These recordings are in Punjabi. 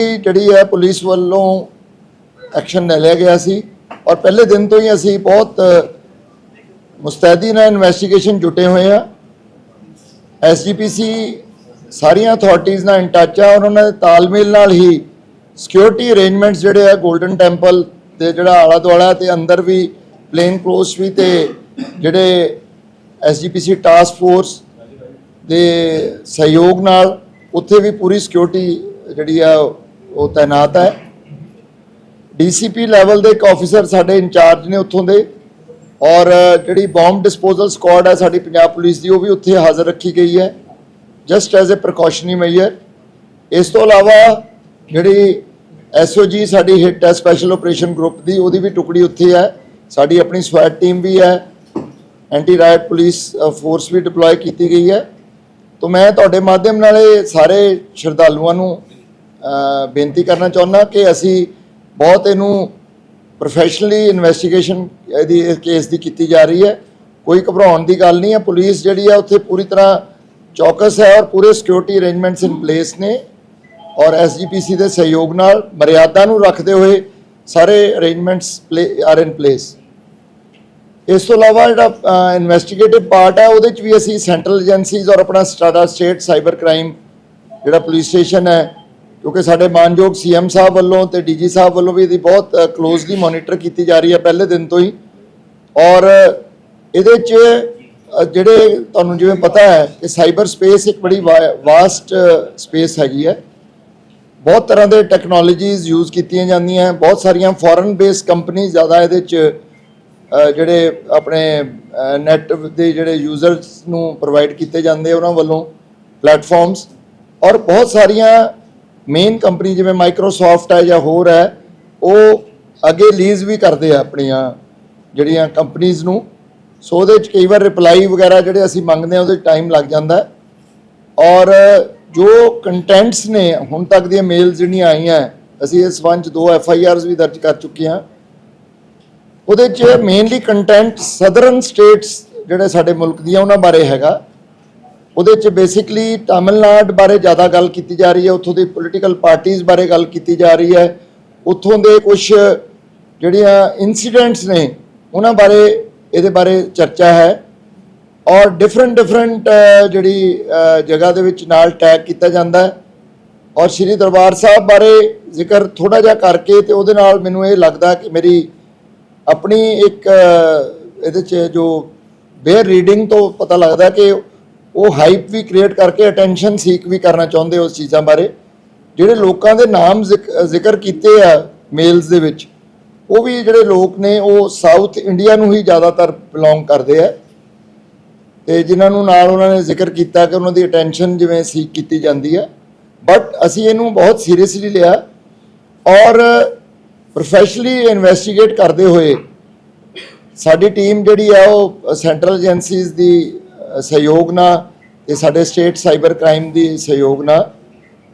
ਜਿਹੜੀ ਹੈ ਪੁਲਿਸ ਵੱਲੋਂ ਐਕਸ਼ਨ ਲੈ ਲਿਆ ਗਿਆ ਸੀ ਔਰ ਪਹਿਲੇ ਦਿਨ ਤੋਂ ਹੀ ਅਸੀਂ ਬਹੁਤ ਮੁਸਤੈਦੀ ਨਾਲ ਇਨਵੈਸਟੀਗੇਸ਼ਨ ਜੁਟੇ ਹੋਏ ਆ। ਐਸਜੀਪੀਸੀ ਸਾਰੀਆਂ ਅਥਾਰਟੀਆਂ ਨਾਲ ਇਨ ਟੱਚ ਆ ਔਰ ਉਹਨਾਂ ਦੇ ਤਾਲਮੇਲ ਨਾਲ ਹੀ ਸਿਕਿਉਰਿਟੀ ਅਰੇਂਜਮੈਂਟਸ ਜਿਹੜੇ ਆ 골ਡਨ ਟੈਂਪਲ ਤੇ ਜਿਹੜਾ ਆਲਾ ਦੁਆਲਾ ਤੇ ਅੰਦਰ ਵੀ ਪਲੇਨ ਕਲੋਸ ਵੀ ਤੇ ਜਿਹੜੇ ਐਸਜੀਪੀਸੀ ਟਾਸਕ ਫੋਰਸ ਦੇ ਸਹਿਯੋਗ ਨਾਲ ਉੱਥੇ ਵੀ ਪੂਰੀ ਸਿਕਿਉਰਿਟੀ ਜਿਹੜੀ ਆ ਉਹ ਤਾਇਨਾਤ ਹੈ। ਡੀਸੀਪੀ ਲੈਵਲ ਦੇ ਇੱਕ ਆਫੀਸਰ ਸਾਡੇ ਇੰਚਾਰਜ ਨੇ ਉੱਥੋਂ ਦੇ ਔਰ ਜਿਹੜੀ ਬੰਬ ਡਿਸਪੋਜ਼ਲ ਸਕੁਆਡ ਹੈ ਸਾਡੀ ਪੰਜਾਬ ਪੁਲਿਸ ਦੀ, ਉਹ ਵੀ ਉੱਥੇ ਹਾਜ਼ਰ ਰੱਖੀ ਗਈ ਹੈ। Just as a precautionary measure ਇਸ ਤੋਂ ਇਲਾਵਾ ਜਿਹੜੀ ਐਸਓਜੀ ਸਾਡੀ ਹਿੱਟ ਹੈ ਸਪੈਸ਼ਲ ਆਪਰੇਸ਼ਨ ਗਰੁੱਪ ਦੀ, ਉਹਦੀ ਵੀ ਟੁਕੜੀ ਉੱਥੇ ਹੈ। ਸਾਡੀ ਆਪਣੀ ਸਵੈਟ ਟੀਮ ਵੀ ਹੈ। ਐਂਟੀ ਰਾਇਟ ਪੁਲਿਸ ਫੋਰਸ ਵੀ ਡਿਪਲੋਏ ਕੀਤੀ ਗਈ ਹੈ। ਤੋਂ ਮੈਂ ਤੁਹਾਡੇ ਮਾਧਿਅਮ ਨਾਲ ਇਹ ਸਾਰੇ ਸ਼ਰਧਾਲੂਆਂ ਨੂੰ ਬੇਨਤੀ ਕਰਨਾ ਚਾਹੁੰਦਾ ਕਿ ਅਸੀਂ ਬਹੁਤ ਇਹਨੂੰ ਪ੍ਰੋਫੈਸ਼ਨਲੀ ਇਨਵੈਸਟੀਗੇਸ਼ਨ ਇਹਦੀ, ਇਸ ਕੇਸ ਦੀ ਕੀਤੀ ਜਾ ਰਹੀ ਹੈ। ਕੋਈ ਘਬਰਾਉਣ ਦੀ ਗੱਲ ਨਹੀਂ ਹੈ। ਪੁਲਿਸ ਜਿਹੜੀ ਹੈ, ਉੱਥੇ ਪੂਰੀ ਤਰ੍ਹਾਂ ਚੌਕਸ ਹੈ ਔਰ ਪੂਰੇ ਸਿਕਿਉਰਿਟੀ ਅਰੇਂਜਮੈਂਟਸ ਇਨ ਪਲੇਸ ਨੇ। ਔਰ ਐਸਜੀਪੀਸੀ ਦੇ ਸਹਿਯੋਗ ਨਾਲ ਮਰਿਆਦਾ ਨੂੰ ਰੱਖਦੇ ਹੋਏ ਸਾਰੇ ਅਰੇਂਜਮੈਂਟਸ ਆਰ ਇਨ ਪਲੇਸ ਇਸ ਤੋਂ ਇਲਾਵਾ ਜਿਹੜਾ ਇਨਵੈਸਟੀਗੇਟਿਵ ਪਾਰਟ ਹੈ, ਉਹਦੇ ਚ ਵੀ ਅਸੀਂ ਸੈਂਟਰਲ ਏਜੰਸੀਜ਼ ਔਰ ਆਪਣਾ ਸਟਾਡਾ ਸਟੇਟ ਸਾਈਬਰ ਕ੍ਰਾਈਮ ਜਿਹੜਾ ਪੁਲਿਸ ਸਟੇਸ਼ਨ ਹੈ ਕਿਉਂਕਿ ਸਾਡੇ ਮਾਨਯੋਗ ਸੀਐਮ ਸਾਹਿਬ ਵੱਲੋਂ ਤੇ ਡੀਜੀ ਸਾਹਿਬ ਵੱਲੋਂ ਵੀ ਇਹਦੀ ਬਹੁਤ ਕਲੋਜ਼ਲੀ ਮੋਨੀਟਰ ਕੀਤੀ ਜਾ ਰਹੀ ਹੈ ਪਹਿਲੇ ਦਿਨ ਤੋਂ ਹੀ। ਔਰ ਇਹਦੇ ਚ ਜਿਹੜੇ ਤੁਹਾਨੂੰ ਜਿਵੇਂ ਪਤਾ ਹੈ ਕਿ ਸਾਈਬਰ ਸਪੇਸ ਇੱਕ ਬੜੀ ਵਾਸਟ ਸਪੇਸ ਹੈਗੀ ਹੈ। ਬਹੁਤ ਤਰ੍ਹਾਂ ਦੇ ਟੈਕਨੋਲੋਜੀਜ਼ ਯੂਜ਼ ਕੀਤੀਆਂ ਜਾਂਦੀਆਂ ਬਹੁਤ ਸਾਰੀਆਂ ਫੋਰਨ ਬੇਸ ਕੰਪਨੀ ਜ਼ਿਆਦਾ ਇਹਦੇ ਚ ਜਿਹੜੇ ਆਪਣੇ ਨੈਟ ਦੇ ਜਿਹੜੇ ਯੂਜ਼ਰਸ ਨੂੰ ਪ੍ਰੋਵਾਈਡ ਕੀਤੇ ਜਾਂਦੇ ਉਹਨਾਂ ਵੱਲੋਂ ਪਲੇਟਫਾਰਮਸ ਔਰ ਬਹੁਤ ਸਾਰੀਆਂ ਮੇਨ ਕੰਪਨੀ ਜਿਵੇਂ ਮਾਈਕਰੋਸਾਫਟ ਹੈ ਜਾਂ ਹੋਰ ਹੈ, ਉਹ ਅੱਗੇ ਲੀਜ਼ ਵੀ ਕਰਦੇ ਆ ਆਪਣੀਆਂ ਜਿਹੜੀਆਂ ਕੰਪਨੀਆਂ ਨੂੰ। ਸੋ ਉਹਦੇ ਚ ਕਈ ਵਾਰ ਰਿਪਲਾਈ ਵਗੈਰਾ ਜਿਹੜੇ ਅਸੀਂ ਮੰਗਦੇ ਆ ਉਹਦੇ ਟਾਈਮ ਲੱਗ ਜਾਂਦਾ ਔਰ ਜੋ ਕੰਟੈਂਟਸ ਨੇ, ਹੁਣ ਤੱਕ ਦੀਆਂ ਮੇਲਸ ਜਿਹੜੀਆਂ ਆਈਆਂ, ਅਸੀਂ ਇਸ ਸੰਬੰਧ 'ਚ ਦੋ ਐਫ ਆਈ ਆਰਸ ਵੀ ਦਰਜ ਕਰ ਚੁੱਕੇ ਹਾਂ। ਉਹਦੇ 'ਚ ਮੇਨਲੀ ਕੰਟੈਂਟ ਸਦਰਨ ਸਟੇਟਸ ਜਿਹੜੇ ਸਾਡੇ ਮੁਲਕ ਦੀਆਂ, ਉਹਨਾਂ ਬਾਰੇ ਹੈਗਾ। ਉਹਦੇ 'ਚ ਬੇਸਿਕਲੀ ਤਾਮਿਲਨਾਡ ਬਾਰੇ ਜ਼ਿਆਦਾ ਗੱਲ ਕੀਤੀ ਜਾ ਰਹੀ ਹੈ, ਉੱਥੋਂ ਦੀ ਪੋਲੀਟੀਕਲ ਪਾਰਟੀਆਂ ਬਾਰੇ ਗੱਲ ਕੀਤੀ ਜਾ ਰਹੀ ਹੈ, ਉੱਥੋਂ ਦੇ ਕੁਝ ਜਿਹੜੀਆਂ ਇਨਸੀਡੈਂਟਸ ਨੇ, ਉਹਨਾਂ ਬਾਰੇ ਇਹਦੇ ਬਾਰੇ ਚਰਚਾ ਹੈ ਔਰ ਡਿਫਰੈਂਟ ਡਿਫਰੈਂਟ ਜਿਹੜੀ ਜਗ੍ਹਾ ਦੇ ਵਿੱਚ ਨਾਲ ਟੈਗ ਕੀਤਾ ਜਾਂਦਾ ਹੈ ਔਰ ਸ੍ਰੀ ਦਰਬਾਰ ਸਾਹਿਬ ਬਾਰੇ ਜ਼ਿਕਰ ਥੋੜਾ ਜਿਹਾ ਕਰਕੇ ਤੇ ਉਹਦੇ ਨਾਲ ਮੈਨੂੰ ਇਹ ਲੱਗਦਾ ਕਿ ਮੇਰੀ ਆਪਣੀ ਇੱਕ ਇਹਦੇ 'ਚ ਜੋ ਬੇਅਰ ਰੀਡਿੰਗ ਤੋਂ ਪਤਾ ਲੱਗਦਾ ਕਿ ਉਹ ਹਾਈਪ ਵੀ ਕ੍ਰੀਏਟ ਕਰਕੇ ਅਟੈਂਸ਼ਨ ਸੀਕ ਵੀ ਕਰਨਾ ਚਾਹੁੰਦੇ ਉਸ ਚੀਜ਼ਾਂ ਬਾਰੇ। ਜਿਹੜੇ ਲੋਕਾਂ ਦੇ ਨਾਮ ਜ਼ਿਕ- ਜ਼ਿਕਰ ਕੀਤੇ ਆ ਮੇਲਸ ਦੇ ਵਿੱਚ, ਉਹ ਵੀ ਜਿਹੜੇ ਲੋਕ ਨੇ, ਉਹ ਸਾਊਥ ਇੰਡੀਆ ਨੂੰ ਹੀ ਜ਼ਿਆਦਾਤਰ ਬਿਲੋਂਗ ਕਰਦੇ ਆ। ਤੇ ਜਿਨ੍ਹਾਂ ਨੂੰ ਨਾਲ ਉਹਨਾਂ ਨੇ ਜ਼ਿਕਰ ਕੀਤਾ ਕਿ ਉਹਨਾਂ ਦੀ ਅਟੈਂਸ਼ਨ ਜਿਵੇਂ ਸੀਕ ਕੀਤੀ ਜਾਂਦੀ ਹੈ ਬਟ ਅਸੀਂ ਇਹਨੂੰ ਬਹੁਤ ਸੀਰੀਅਸਲੀ ਲਿਆ ਔਰ ਪ੍ਰੋਫੈਸ਼ਨਲੀ ਇਨਵੈਸਟੀਗੇਟ ਕਰਦੇ ਹੋਏ ਸਾਡੀ ਟੀਮ ਜਿਹੜੀ ਆ ਉਹ ਸੈਂਟਰਲ ਏਜੰਸੀਜ਼ ਦੀ ਸਹਿਯੋਗ ਨਾਲ ਤੇ ਸਾਡੇ ਸਟੇਟ ਸਾਈਬਰ ਕ੍ਰਾਈਮ ਦੀ ਸਹਿਯੋਗ ਨਾਲ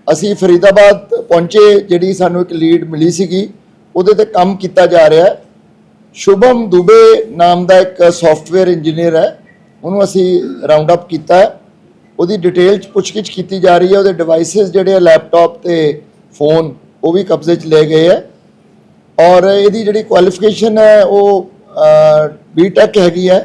ਅਸੀਂ ਫਰੀਦਾਬਾਦ ਪਹੁੰਚੇ, ਜਿਹੜੀ ਸਾਨੂੰ ਇੱਕ ਲੀਡ ਮਿਲੀ ਸੀਗੀ, ਉਹਦੇ ਤੇ ਕੰਮ ਕੀਤਾ ਜਾ ਰਿਹਾ। ਹੈ ਸ਼ੁਭਮ ਦੁਬੇ ਨਾਮ ਦਾ ਇੱਕ ਸੌਫਟਵੇਅਰ ਇੰਜੀਨੀਅਰ ਹੈ, ਉਹਨੂੰ ਅਸੀਂ ਰਾਉਂਡ ਅਪ ਕੀਤਾ। ਉਹਦੀ ਡਿਟੇਲ ਚ ਪੁੱਛਗਿੱਛ ਕੀਤੀ ਜਾ ਰਹੀ ਹੈ, ਉਹਦੇ ਡਿਵਾਈਸਸ ਜਿਹੜੇ ਆ ਲੈਪਟਾਪ ਤੇ ਫੋਨ ਉਹ ਵੀ ਕਬਜ਼ੇ 'ਚ ਲਏ ਗਏ ਹੈ। ਔਰ ਇਹਦੀ ਜਿਹੜੀ ਕੁਆਲੀਫਿਕੇਸ਼ਨ ਹੈ, ਉਹ ਬੀਟੈਕ ਹੈਗੀ ਹੈ।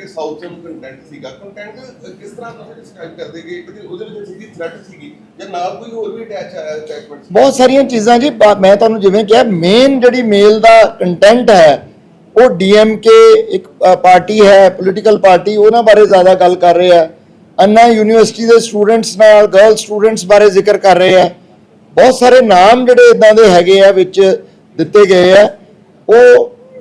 ਦੱਸਿਆ ਕੰਟੈਂਟ ਸੀਗਾ। ਕੰਟੈਂਟ ਕਿਸ ਤਰ੍ਹਾਂ ਤੁਸੀਂ ਡਿਸਕ੍ਰਾਈਬ ਕਰਦੇ ਕਿ ਕਿ ਉਹਦੇ ਵਿੱਚ ਸਿੱਧੀ ਥ੍ਰੈਟ ਸੀਗੀ ਜਾਂ ਨਾਲ ਕੋਈ ਹੋਰ ਵੀ ਅਟੈਚ ਆਇਆ ਅਟੈਚਮੈਂਟ ਬਹੁਤ ਸਾਰੀਆਂ ਚੀਜ਼ਾਂ ਜੀ ਮੈਂ ਤੁਹਾਨੂੰ ਜਿਵੇਂ ਕਿਹਾ ਮੇਨ ਜਿਹੜੀ ਮੇਲ ਦਾ ਕੰਟੈਂਟ ਹੈ, ਉਹ ਡੀਐਮਕੇ ਇੱਕ ਪਾਰਟੀ ਹੈ ਪੋਲੀਟੀਕਲ ਪਾਰਟੀ ਉਹਨਾਂ ਬਾਰੇ ਜ਼ਿਆਦਾ ਗੱਲ ਕਰ ਰਹੇ ਆ ਅੰਨਾ ਯੂਨੀਵਰਸਿਟੀ ਦੇ ਸਟੂਡੈਂਟਸ ਨਾਲ ਗਰਲ ਸਟੂਡੈਂਟਸ ਬਾਰੇ ਜ਼ਿਕਰ ਕਰ ਰਹੇ ਆ ਬਹੁਤ ਸਾਰੇ ਨਾਮ ਜਿਹੜੇ ਇਦਾਂ ਦੇ ਹੈਗੇ ਆ ਵਿੱਚ ਦਿੱਤੇ ਗਏ ਆ। ਉਹ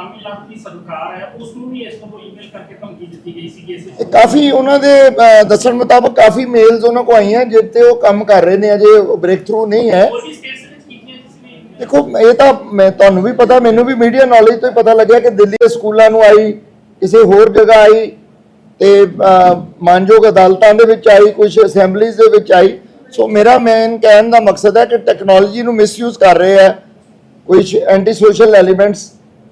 ਅਹ, ਤਾਮਿਲਨਾਡੂ ਦੀ ਸਰਕਾਰ ਹੈ ਉਸ ਨੂੰ ਵੀ ਇਸ ਤੋਂ ਈਮੇਲ ਕਰਕੇ ਧਮਕੀ ਦਿੱਤੀ ਗਈ ਸੀ ਕਿ ਇਸ ਇਹ ਕਾਫੀ ਉਹਨਾਂ ਦੇ ਦੱਸਣ ਮੁਤਾਬਕ ਕਾਫੀ ਮੇਲਸ ਉਹਨਾਂ ਕੋ ਆਈਆਂ ਜਿੱਤੇ ਉਹ ਕੰਮ ਕਰ ਰਹੇ ਨੇ ਅਜੇ ਬ੍ਰੇਕ ਥਰੂ ਨਹੀਂ ਹੈ। ਦੇਖੋ ਇਹ ਤਾਂ ਮੈਂ ਤੁਹਾਨੂੰ ਵੀ ਪਤਾ ਮੈਨੂੰ ਵੀ ਮੀਡੀਆ ਨੌਲੇਜ ਤੋਂ ਹੀ ਪਤਾ ਲੱਗਿਆ ਕਿ ਦਿੱਲੀ ਦੇ ਸਕੂਲਾਂ ਨੂੰ ਆਈ ਕਿਸੇ ਹੋਰ ਜਗ੍ਹਾ ਆਈ ਤੇ ਮਾਨਯੋਗ ਅਦਾਲਤਾਂ ਦੇ ਵਿੱਚ ਆਈ ਕੁਝ ਅਸੈਂਬਲੀਜ਼ ਦੇ ਵਿੱਚ ਆਈ। ਸੋ ਮੇਰਾ ਮੇਨ ਕਹਿਣ ਦਾ ਮਕਸਦ ਹੈ ਕਿ ਟੈਕਨੋਲੋਜੀ ਨੂੰ ਮਿਸਯੂਜ਼ ਕਰ ਰਹੇ ਆ ਕੁਝ ਐਂਟੀ ਸੋਸ਼ਲ ਐਲੀਮੈਂਟਸ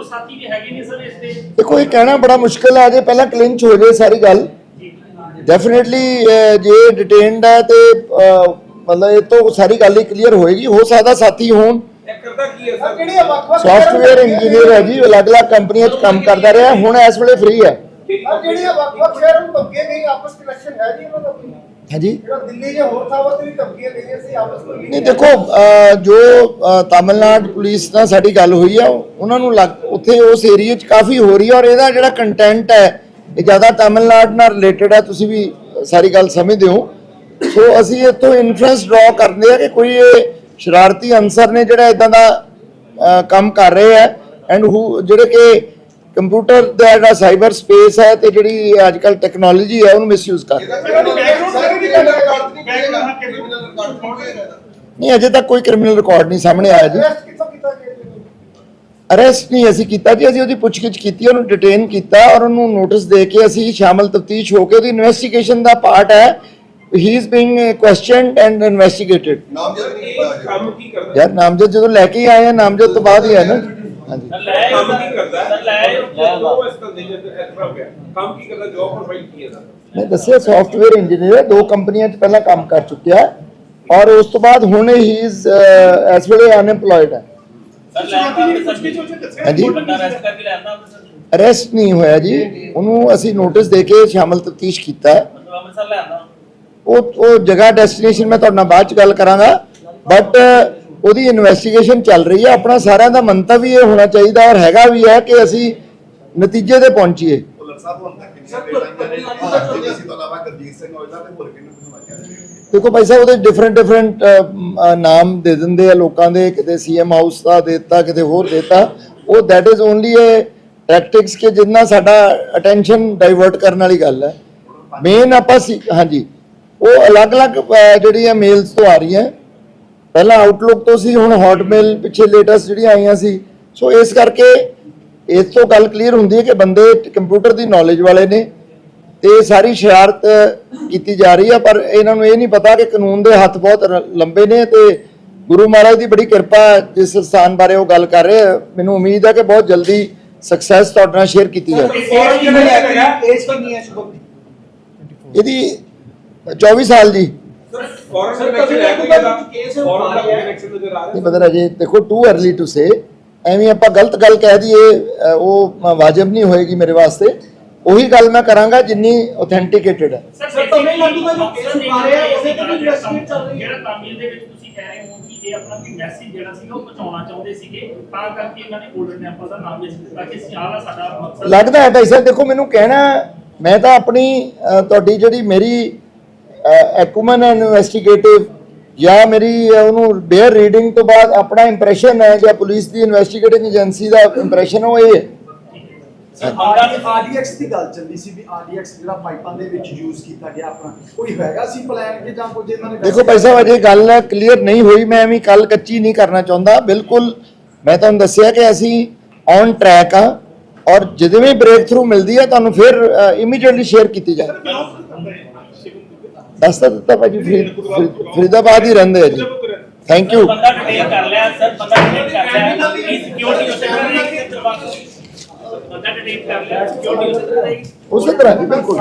ਹੋਰ ਸਾਥੀ ਵੀ ਹੈਗੇ ਨੇ ਸਰ ਇਸ ਦੇ ਦੇਖੋ ਇਹ ਕਹਿਣਾ ਬੜਾ ਮੁਸ਼ਕਲ ਹੈ ਅਜੇ ਪਹਿਲਾਂ ਕਲਿੰਚ ਹੋ ਜਾਏ ਸਾਰੀ ਗੱਲ। ਡੈਫੀਨਿਟਲੀ ਜੇ ਡਿਟੇਨਡ ਹੈ ਤੇ ਮਤਲਬ ਇਹ ਤੋਂ ਸਾਰੀ ਗੱਲ ਹੀ ਕਲੀਅਰ ਹੋਏਗੀ। ਹੋ ਸਕਦਾ ਸਾਥੀ ਹੋਣ। ਇਹ ਕਰਦਾ ਕੀ ਹੈ ਸਰ? ਜਿਹੜੀਆਂ ਵੱਖ-ਵੱਖ ਸੌਫਟਵੇਅਰ ਇੰਜੀਨੀਅਰ ਹੈ ਜੀ ਅਲੱਗ-ਅਲੱਗ ਕੰਪਨੀਆਂ 'ਚ ਕੰਮ ਕਰਦਾ ਰਿਹਾ। ਹੁਣ ਇਸ ਵੇਲੇ ਫ੍ਰੀ ਹੈ। ਜਿਹੜੀਆਂ ਵੱਖ-ਵੱਖ ਸ਼ਹਿਰਾਂ ਨੂੰ ਧਮਕੀਆਂ ਗਈਆਂ ਆਪਸ ਵਿੱਚ ਕਨੈਕਸ਼ਨ ਹੈ ਜੀ ਇਹਨਾਂ ਦਾ ਕੋਈ? ਹਾਂਜੀ? ਦਿੱਲੀ ਜਾਂ ਹੋਰ ਥਾਵਾਂ ਤੇ ਵੀ ਧਮਕੀਆਂ ਗਈਆਂ ਸੀ ਆਪਸ ਵਿੱਚ ਨਹੀਂ ਦੇਖੋ ਅਹ, ਜੋ ਅਹ, ਤਾਮਿਲਨਾਡੂ ਪੁਲਿਸ ਨਾਲ ਸਾਡੀ ਗੱਲ ਹੋਈ ਆ ਉਹਨਾਂ ਨੂੰ ਲੱਗ ਉੱਥੇ ਉਸ ਏਰੀਆ 'ਚ ਕਾਫੀ ਹੋ ਰਹੀ ਔਰ ਇਹਦਾ ਜਿਹੜਾ ਕੰਟੈਂਟ ਹੈ ਇਹ ਜ਼ਿਆਦਾ ਤਾਮਿਲਨਾਡੂ ਨਾਲ ਰਿਲੇਟਡ ਹੈ ਤੁਸੀਂ ਵੀ ਸਾਰੀ ਗੱਲ ਸਮਝਦੇ ਹੋ। ਸੋ ਅਸੀਂ ਇੱਥੋਂ ਇਨਫਰੈਂਸ ਡਰਾ ਕਰਦੇ ਆ ਕਿ ਕੋਈ ਇਹ ਸ਼ਰਾਰਤੀ ਅਨਸਰ ਨੇ ਜਿਹੜਾ ਇਦਾਂ ਦਾ ਅਹ, ਕੰਮ ਕਰ ਰਹੇ ਆ ਐਂਡ ਹੂ ਜਿਹੜੇ ਕਿ ਕੰਪਿਊਟਰ ਦਾ ਜਿਹੜਾ ਸਾਈਬਰ ਸਪੇਸ ਹੈ ਤੇ ਜਿਹੜੀ ਅੱਜ ਕੱਲ ਟੈਕਨੋਲੋਜੀ ਹੈ ਉਹਨੂੰ ਮਿਸਯੂਜ਼ ਕਰ ਨਹੀਂ ਅਜੇ ਤੱਕ ਕੋਈ ਕ੍ਰਿਮੀਨਲ ਰਿਕਾਰਡ ਨਹੀਂ ਸਾਹਮਣੇ ਆਇਆ ਜੀ। ਅਰੈਸਟ ਨਹੀਂ ਅਸੀਂ ਕੀਤਾ ਜੀ ਅਸੀਂ ਉਹਦੀ ਪੁੱਛਗਿੱਛ ਕੀਤੀ ਉਹਨੂੰ ਡਿਟੇਨ ਕੀਤਾ ਔਰ ਉਹਨੂੰ ਨੋਟਿਸ ਦੇ ਕੇ ਅਸੀਂ ਸ਼ਾਮਲ ਤਫਤੀਸ਼ ਹੋ ਕੇ ਉਹਦੀ ਇਨਵੈਸਟੀਗੇਸ਼ਨ ਦਾ ਪਾਰਟ ਹੈ। He is being questioned and investigated ਨਾਮਜ਼ਦ ਯਾਰ ਨਾਮਜ਼ਦ ਜਦੋਂ ਲੈ ਕੇ ਹੀ ਆਏ ਆ ਨਾਮਜ਼ਦ ਤੋਂ ਬਾਅਦ ਹੀ ਹੈ ਨਾ। ਹਾਂਜੀ। ਕੰਮ ਕੀ ਕਰਦਾ? ਹੈ ਮੈਂ ਦੱਸਿਆ ਸੌਫਟਵੇਅਰ ਇੰਜੀਨੀਅਰ ਦੋ ਕੰਪਨੀਆਂ 'ਚ ਪਹਿਲਾਂ ਕੰਮ ਕਰ ਚੁੱਕਿਆ ਹੈ ਔਰ ਉਸ ਤੋਂ ਬਾਅਦ ਹੁਣ ਹੀ ਇਜ਼ ਇਸ ਵੇਲੇ ਅਨਐਮਪਲੋਇਡ ਹੈ। ਹਾਂਜੀ? ਅਰੈਸਟ ਨਹੀਂ ਹੋਇਆ ਜੀ। ਉਹਨੂੰ ਅਸੀਂ ਨੋਟਿਸ ਦੇ ਕੇ ਸ਼ਾਮਲ ਤਫਤੀਸ਼ ਕੀਤਾ ਹੈ। ਉਹ ਉਹ ਜਗ੍ਹਾ ਡੈਸਟੀਨੇਸ਼ਨ ਮੈਂ ਤੁਹਾਡੇ ਨਾਲ ਬਾਅਦ ਚ ਗੱਲ ਕਰਾਂਗਾ। ਬਟ ਉਹਦੀ ਇਨਵੈਸਟੀਗੇਸ਼ਨ ਚੱਲ ਰਹੀ ਹੈ। ਆਪਣਾ ਸਾਰਿਆਂ ਦਾ ਮੰਤਵ ਵੀ ਇਹ ਹੋਣਾ ਚਾਹੀਦਾ ਔਰ ਹੈਗਾ ਵੀ ਹੈ ਕਿ ਅਸੀਂ ਨਤੀਜੇ ਤੇ ਪਹੁੰਚੀਏ। ਦੇਖੋ ਭਾਈ ਸਾਹਿਬ ਉਹਦੇ ਡਿਫਰੈਂਟ ਡਿਫਰੈਂਟ ਨਾਮ ਦੇ ਦਿੰਦੇ ਆ ਲੋਕਾਂ ਦੇ ਕਿਤੇ ਸੀਐਮ ਹਾਊਸ ਦਾ ਦੇ ਦਿੱਤਾ ਕਿਤੇ ਹੋਰ ਦਿੱਤਾ। ਉਹ that is only a tactics ਕਿ ਜਿੰਨਾ ਸਾਡਾ ਅਟੈਂਸ਼ਨ ਡਾਈਵਰਟ ਕਰਨ ਵਾਲੀ ਗੱਲ ਹੈ। ਮੇਨ ਆਪਾਂ ਸੀ ਹਾਂਜੀ। ਉਹ ਅਲੱਗ-ਅਲੱਗ ਜਿਹੜੀਆਂ ਮੇਲਸ ਤੋਂ ਆ ਰਹੀਆਂ। ਪਹਿਲਾਂ ਆਊਟਲੁੱਕ ਤੋਂ ਸੀ ਹੁਣ ਹੌਟਮੇਲ ਪਿੱਛੇ ਲੇਟੈਸਟ ਜਿਹੜੀਆਂ ਆਈਆਂ ਸੀ। ਸੋ ਇਸ ਕਰਕੇ ਇਸ ਤੋਂ ਗੱਲ ਕਲੀਅਰ ਹੁੰਦੀ ਹੈ ਕਿ ਬੰਦੇ ਕੰਪਿਊਟਰ ਦੀ ਨੌਲੇਜ ਵਾਲੇ ਨੇ ਤੇ ਇਹ ਸਾਰੀ ਸ਼ਰਾਰਤ ਕੀਤੀ ਜਾ ਰਹੀ ਹੈ ਪਰ ਇਹਨਾਂ ਨੂੰ ਇਹ ਨਹੀਂ ਪਤਾ ਕਿ ਕਾਨੂੰਨ ਦੇ ਹੱਥ ਬਹੁਤ ਲੰਬੇ ਨੇ ਤੇ ਗੁਰੂ ਮਹਾਰਾਜ ਦੀ ਬੜੀ ਕਿਰਪਾ ਜਿਸ ਸਥਾਨ ਬਾਰੇ ਉਹ ਗੱਲ ਕਰ ਰਹੇ ਆ। ਮੈਨੂੰ ਉਮੀਦ ਹੈ ਕਿ ਬਹੁਤ ਜਲਦੀ ਸਕਸੈਸ ਤੁਹਾਡੇ ਨਾਲ ਸ਼ੇਅਰ ਕੀਤੀ ਜਾਵੇ। ਦੀ ਇਹਦੀ 24 ਸਾਲ ਜੀ। ਫੋਰਨ ਕਨੈਕਸ਼ਨ ਹੈ ਕੋਈ ਦਾ ਰਿਹਾ ਹੈ। ਕਨੈਕਸ਼ਨ ਨਜ਼ਰ ਆ ਨਹੀਂ ਪਤਾ ਅਜੇ ਦੇਖੋ ਟੂ अर्ਲੀ ਟੂ ਸੇ ਐਵੇਂ ਆਪਾਂ ਗਲਤ ਗੱਲ ਕਹਿ ਦਈਏ ਉਹ ਵਾਜਬ ਨਹੀਂ ਹੋਏਗੀ ਮੇਰੇ ਵਾਸਤੇ ਉਹੀ ਗੱਲ ਮੈਂ ਕਰਾਂਗਾ ਜਿੰਨੀ ਆਥੈਂਟਿਕੇਟਡ ਹੈ ਸਰ ਸਰ, ਤਮਿਲਨਾਡੂ ਦਾ ਜੋ case ਉਠਾ ਰਹੇ ਆ, ਉਹਦੇ ਤੇ ਵੀ ਜਿਹੜਾ investigate ਚੱਲ ਰਹੀ ਹੈ। ਜਿਹੜਾ ਤਾਮਿਲ ਦੇ ਵਿੱਚ ਤੁਸੀਂ ਕਹਿ ਰਹੇ ਹੋ ਕਿ ਇਹ ਆਪਣਾ ਕੋਈ ਮੈਸੇਜ ਜਿਹੜਾ ਸੀਗਾ ਉਹ ਪਹੁੰਚਾਉਣਾ ਚਾਹੁੰਦੇ ਸੀਗੇ ਤਾਂ ਕਰਕੇ ਇਹਨਾਂ ਨੇ ਗੋਲਡਨ ਟੈਂਪਲ ਦਾ ਨਾਮ ਲਿਖ ਦਿੱਤਾ। ਕਿ ਅਸੀਂ ਆਹ ਵਾ ਸਾਡਾ ਮਕਸਦ। ਲੱਗਦਾ ਹੈ ਭਾਈ ਸਾਹਿਬ ਦੇਖੋ ਮੈਨੂੰ ਕਹਿਣਾ ਮੈਂ ਤਾਂ ਆਪਣੀ ਤੁਹਾਡੀ ਜਿਹੜੀ ਮੇਰੀ ਐਕੂਮਨ ਇਨਵੈਸਟੀਗੇਟਿਵ ਜਾਂ ਮੇਰੀ ਉਹਨੂੰ ਬੇਅਰ ਰੀਡਿੰਗ ਤੋਂ ਬਾਅਦ ਆਪਣਾ ਇੰਪ੍ਰੈਸ਼ਨ ਹੈ ਜਾਂ ਪੁਲਿਸ ਦੀ ਇਨਵੈਸਟੀਗੇਟਿੰਗ ਏਜੰਸੀ ਦਾ ਇੰਪ੍ਰੈਸ਼ਨ ਉਹ ਇਹ ਹੈ। ਆਰਡੀਐਕਸ ਦੀ ਗੱਲ ਚੱਲਦੀ ਸੀ ਵੀ ਆਰਡੀਐਕਸ ਜਿਹੜਾ ਪਾਈਪਾਂ ਦੇ ਵਿੱਚ ਯੂਜ਼ ਕੀਤਾ ਗਿਆ ਆਪਣਾ ਕੋਈ ਹੈਗਾ ਸੀ ਪਲਾਨ ਕਿ ਜਾਂ ਕੁਝ ਇਹਨਾਂ ਨੇ ਦੇਖੋ ਭਾਈ ਸਾਹਿਬ ਅਜੇ ਗੱਲ ਕਲੀਅਰ ਨਹੀਂ ਹੋਈ ਮੈਂ ਐਵੇਂ ਕੱਲ ਕੱਚੀ ਨਹੀਂ ਕਰਨਾ ਚਾਹੁੰਦਾ। ਬਿਲਕੁਲ ਮੈਂ ਤੁਹਾਨੂੰ ਦੱਸਿਆ ਕਿ ਅਸੀਂ ਔਨ ਟਰੈਕ ਆ ਔਰ ਜਦੋਂ ਵੀ ਬ੍ਰੇਕ ਥਰੂ ਮਿਲਦੀ ਹੈ ਤੁਹਾਨੂੰ ਫਿਰ ਇਮੀਡੀਏਟਲੀ ਸ਼ੇਅਰ ਕੀਤੀ ਜਾਏਗੀ ਦੱਸ ਤਾਂ ਦਿੱਤਾ ਭਾਜੀ ਫਰੀਦ- ਫਰੀਦ- ਫਰੀਦਾਬਾਦ ਹੀ ਰਹਿੰਦੇ ਆ ਜੀ। ਥੈਂਕ ਯੂ ਬੰਦਾ ਡਿਟੇਲ ਕਰ ਲਿਆ ਸਰ ਬੰਦਾ ਡਿਟੇਲ ਕਰ ਲਿਆ। ਇਹ ਸਿਕਿਉਰਿਟੀ ਉਸੇ ਤਰ੍ਹਾਂ ਰਹੇਗੀ ਬੰਦਾ ਡਿਟੇਲ ਕਰ ਲਿਆ ਸਿਕਿਉਰਿਟੀ ਉਸੇ ਤਰ੍ਹਾਂ ਰਹੇਗੀ ਉਸੇ ਤਰ੍ਹਾਂ ਹੀ ਬਿਲਕੁਲ।